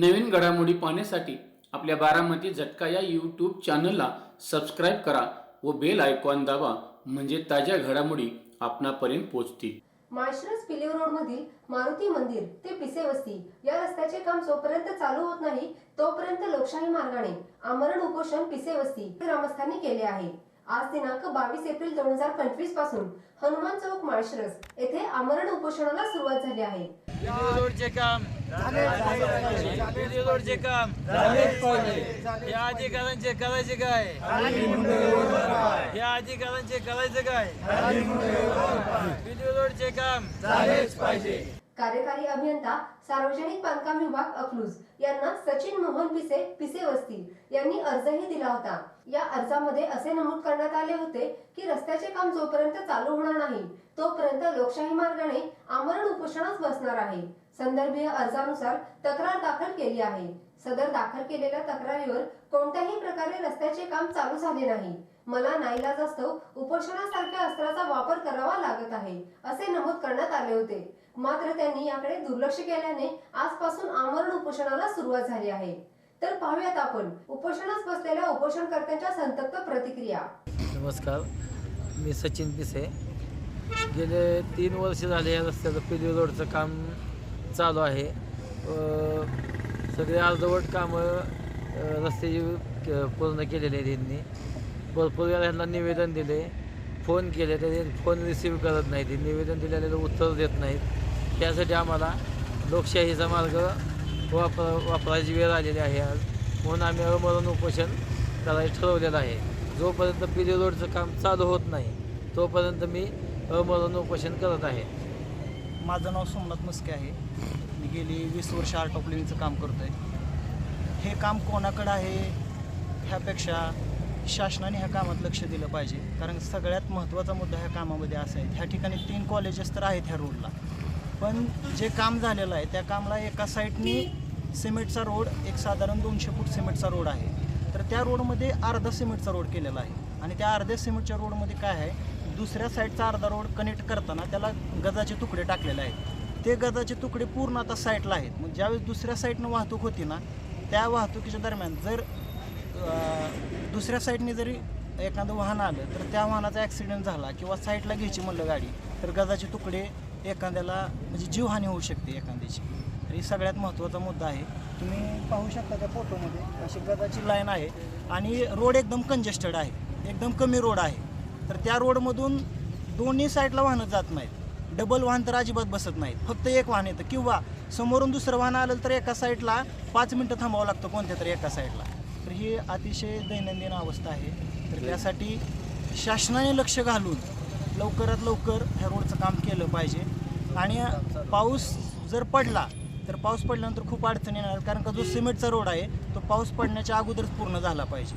नवीन घडामोडी पाहण्यासाठी आपल्या बारामती झटका या यूट्यूब चॅनलला सबस्क्राईब करा व बेल आयकॉन दाबा म्हणजे ताज्या घडामोडी आपणापर्यंत पोहोचतील. माळशिरस पिलीव रोड मधील मारुती मंदिर ते पिसे वस्ती या रस्त्याचे काम जोपर्यंत चालू होत नाही तोपर्यंत लोकशाही मार्गाने आमरण उपोषण पिसे वस्ती ग्रामस्थांनी केले आहे. आज दिनांक बावीस एप्रिल दोन हजार पंचवीसपासून हनुमान चौक माळशिरस येथे आमरण उपोषणाला सुरुवात झाली आहे. या अधिकाऱ्यांचे करायचे काय या अधिकाऱ्यांचे करायचे काय काम रोडचे काम कार्यकारी अभियंता सार्वजनिक बांधकाम विभाग अकलूज यांना सचिन मोहन पिसे पिसे वस्ती यांनी अर्जही दिला होता. या अर्जामध्ये असे नमूद करण्यात आले होते की रस्त्याचे काम जोपर्यंत चालू होणार नाही तोपर्यंत लोकशाही मार्गाने आमरण उपोषणच बसणार आहे. संदर्भीय अर्जानुसार तक्रार दाखल केली आहे. सदर दाखल केलेल्या तक्रारीवर कोणत्याही प्रकारे रस्त्याचे काम चालू झाले नाही. मला नाईलाजास्तव उपोषणासारख्या अस्त्राचा वापर करावा लागत आहे असे नमूद करण्यात आले होते. मात्र त्यांनी याकडे दुर्लक्ष केल्याने आजपासून आमरण उपोषणाला सुरुवात झाली आहे. तर पाहूयात आपण उपोषणास बसलेल्या उपोषणकर्त्यांच्या संतप्त प्रतिक्रिया. नमस्कार मी सचिन पिसे. गेले तीन वर्ष झाले या रस्त्याचं पिली रोडचं काम चालू आहे. सगळे अर्धवट कामं रस्त्याची क- पूर्ण केलेली त्यांनी भरपूर वेळा ह्यांना निवेदन दिले. फोन केले त्यांनी फोन रिसीव्ह करत नाहीत. निवेदन दिलेलं उत्तर देत नाहीत. त्यासाठी आम्हाला लोकशाहीचा मार्ग वापर वापरायची वेळ आलेली आहे आज. म्हणून आम्ही अमरण उपोषण करायचं ठरवलेलं आहे. जोपर्यंत पिली रोडचं काम चालू होत नाही तोपर्यंत मी अमरण उपोषण करत आहे. माझं नाव सोमनाथ मस्के आहे. मी गेली वीस वर्ष आर्ट ऑफ लिव्हिंगचं काम करतो आहे हे काम कोणाकडं आहे ह्यापेक्षा शासनाने ह्या कामात लक्ष दिलं पाहिजे. कारण सगळ्यात महत्त्वाचा मुद्दा ह्या कामामध्ये असा आहे. ह्या ठिकाणी तीन कॉलेजेस तर आहेत ह्या रोडला पण जे काम झालेलं आहे त्या कामला एका साईडनी सिमेंटचा रोड एक साधारण दोनशे फूट सिमेंटचा रोड आहे. तर त्या रोडमध्ये अर्धा सिमेंटचा रोड केलेला आहे. आणि त्या अर्ध्या सिमेंटच्या रोडमध्ये काय आहे दुसऱ्या साईडचा अर्धा रोड कनेक्ट करताना त्याला गजाचे तुकडे टाकलेले आहेत. ते गजाचे तुकडे पूर्ण आता साईडला आहेत. मग ज्यावेळेस दुसऱ्या साईडनं वाहतूक होती ना त्या वाहतुकीच्या दरम्यान जर दुसऱ्या साईडने जरी एखादं वाहन आलं तर त्या वाहनाचा ॲक्सिडेंट झाला किंवा साईडला घ्यायची म्हणलं गाडी तर गजाचे तुकडे एखाद्याला म्हणजे जीवहानी होऊ शकते एखाद्याची. तर ही सगळ्यात महत्त्वाचा मुद्दा आहे. तुम्ही पाहू शकता त्या फोटोमध्ये अशी गजाची लाईन आहे आणि रोड एकदम कंजेस्टेड आहे. एकदम कमी रोड आहे. तर त्या रोडमधून दोन्ही साईडला वाहनं जात नाहीत. डबल वाहन तर अजिबात बसत नाहीत. फक्त एक वाहन येतं किंवा समोरून दुसरं वाहन आलं तर एका साईडला पाच मिनटं थांबावं लागतं कोणत्या तरी एका साईडला तर ही अतिशय दैनंदिन अवस्था आहे. तर त्यासाठी शासनाने लक्ष घालून लवकरात लवकर ह्या रोडचं काम केलं पाहिजे. आणि पाऊस जर पडला तर पाऊस पडल्यानंतर खूप अडचण येणार कारण का जो सिमेंटचा रोड आहे तो पाऊस पडण्याच्या अगोदरच पूर्ण झाला पाहिजे.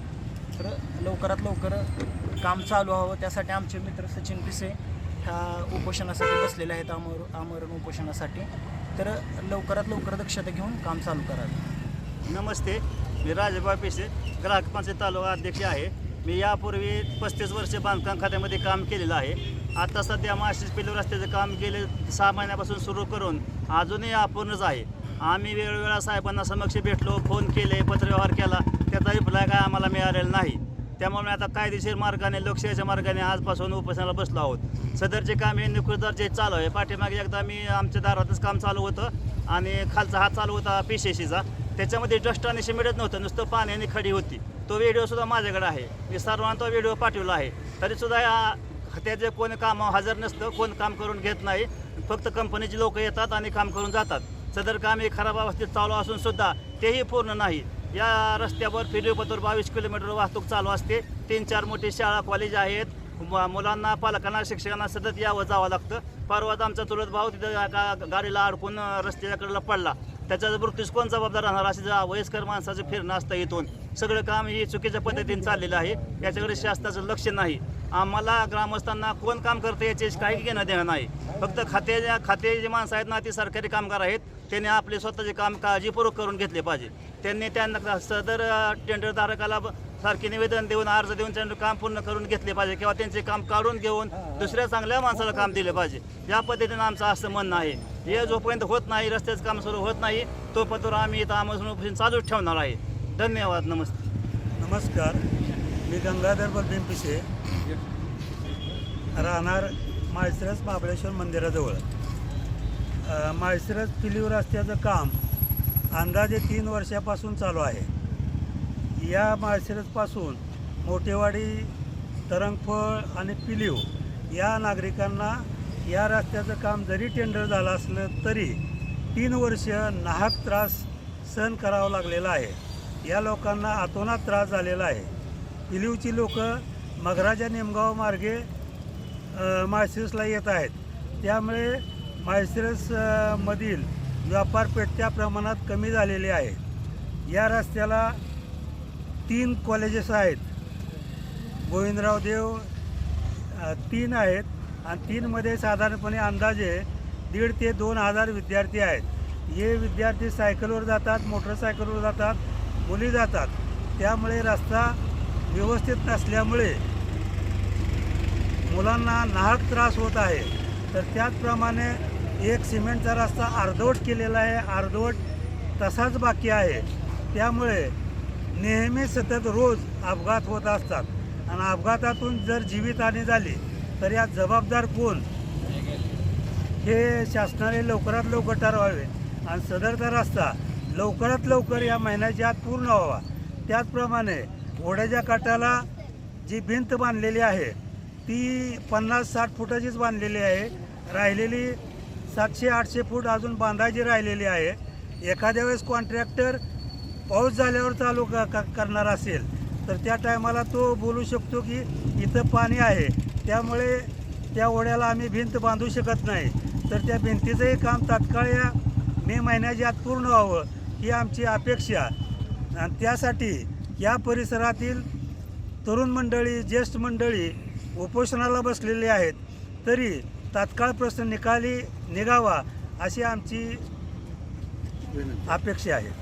तर लवकरात लवकर काम चालू व्हावं. त्यासाठी आमचे मित्र सचिन पिसे ह्या उपोषणासाठी बसलेले आहेत आमर आमरण उपोषणासाठी. तर लवकरात लवकर दक्षता घेऊन काम चालू करावे. नमस्ते. मी राजबा पिसे ग्राहक पंचायत तालुका अध्यक्ष आहे. मी यापूर्वी पस्तीस वर्ष बांधकाम खात्यामध्ये काम केलेलं आहे. आता सध्या माशिष पिल्लू रस्त्याचं काम गेले सहा महिन्यापासून सुरू करून अजूनही अपूर्णच आहे. आम्ही वेळोवेळा साहेबांना समक्ष भेटलो फोन केले पत्रव्यवहार केला. त्याचा रिप्लाय काय आम्हाला मिळालेला नाही. त्यामुळे मी आता कायदेशीर मार्गाने लोकशाहीच्या मार्गाने आजपासून उपोषणाला बसलो आहोत. सदरचे काम हे निकृत चालू आहे. पाठीमागे एकदा मी आमच्या दारातच काम चालू होतं आणि खालचा हात चालू होता पिशेशीचा त्याच्यामध्ये डस्ट आणि सिमेंटच नव्हतं. नुसतं पाणी आणि खडी होती. तो व्हिडिओसुद्धा माझ्याकडे आहे. मी सर्वांना तो व्हिडिओ पाठवला आहे. तरीसुद्धा या त्याचे कोण काम हजर नसतं कोण काम करून घेत नाही फक्त कंपनीची लोक येतात आणि काम करून जातात. सदर काम हे खराब अवस्थेत चालू असूनसुद्धा तेही पूर्ण नाही. या रस्त्यावर फिरवीपतूर बावीस किलोमीटर वाहतूक चालू असते. तीन चार मोठी शाळा कॉलेज आहेत. म- मुलांना पालकांना शिक्षकांना सतत यावं जावं लागतं. परवाच आमचा चुलत भाऊ तिथं एका गाडीला अडकून रस्त्याच्या पडला. त्याचा मृत्यूस कोण जबाबदार राहणार? असे वयस्कर माणसाचं फिरणं असतं इथून. सगळं काम हे चुकीच्या पद्धतीने चाललेलं आहे. याच्याकडे शासनाचं लक्ष नाही. आम्हाला ग्रामस्थांना कोण काम करतं याचे काही घेणं देणं नाही. फक्त खाते खाते जे माणसं आहेत ना ते सरकारी कामगार आहेत. त्यांनी आपले स्वतःचे काम काळजीपूर्वक करून घेतले पाहिजे. त्यांनी त्यांना सदर टेंडरधारकाला सारखे निवेदन देऊन अर्ज देऊन त्यांनी काम पूर्ण करून घेतले पाहिजे किंवा त्यांचे काम काढून घेऊन दुसऱ्या चांगल्या माणसाला काम दिले पाहिजे. या पद्धतीनं आमचं असं म्हणणं आहे. हे जोपर्यंत होत नाही रस्त्याचं काम सुरू होत नाही तोपर्यंत आम्ही इथं आमरण चालूच ठेवणार आहे. धन्यवाद नमस्ते. नमस्कार. मी गंगाधर बलभीम पिसे राहणार माळशिरस महाबळेश्वर मंदिराजवळ. माळशिरस पिलीव रस्त्याचं काम अंदाजे तीन वर्षापासून चालू आहे. या माळशिरसपासून मोठेवाडी तरंगफळ आणि पिलीव या नागरिकांना या रस्त्याचं काम जरी टेंडर झालं असलं तरी तीन वर्ष नाहक त्रास सहन करावा लागलेला आहे. या लोकांना आतोनात त्रास झालेला आहे. इलिवची लोक मगराच्या निमगाव मार्गे माळशिरसला येत आहेत. त्यामुळे माळशिरस व्यापारपेठ त्या प्रमाणात कमी झालेली आहे. या रस्त्याला तीन कॉलेजेस आहेत. गोविंदराव देव तीन आहेत. आणि तीनमध्ये साधारणपणे अंदाजे दीड ते दोन हजार विद्यार्थी आहेत. हे विद्यार्थी सायकलवर जातात मोटरसायकलवर जातात मुली जातात. त्यामुळे रस्ता व्यवस्थित नसल्यामुळे मुलांना नाहक त्रास होत आहे. तर त्याचप्रमाणे एक सिमेंटचा रस्ता अर्धवट केलेला आहे अर्धवट तसाच बाकी आहे. त्यामुळे नेहमी सतत रोज अपघात होत असतात. आणि अपघातातून जर जीवितहानी झाली तर यात जबाबदार कोण? हे शासनाने लवकरात लवकर ठरवावे. आणि सदरचा रस्ता लवकरात लवकर या महिन्याच्या आत पूर्ण व्हावा. त्याचप्रमाणे ओढ्याच्या काठाला जी भिंत बांधलेली आहे ती पन्नास साठ फुटाचीच बांधलेली आहे. राहिलेली सातशे आठशे फूट अजून बांधायची राहिलेली आहे. एखाद्या वेळेस कॉन्ट्रॅक्टर पाऊस झाल्यावर चालू क- करणार असेल तर त्या टायमाला तो बोलू शकतो की इथं पाणी आहे. त्यामुळे त्या ओढ्याला आम्ही भिंत बांधू शकत नाही. तर त्या भिंतीचंही काम तात्काळ या मे महिन्याच्या आत पूर्ण व्हावं ही आमची अपेक्षा. आणि त्यासाठी या परिसरातील तरुण मंडळी ज्येष्ठ मंडळी उपोषणाला बसलेली आहेत. तरी तात्काळ प्रश्न निकाली निघावा अशी आमची अपेक्षा आहे.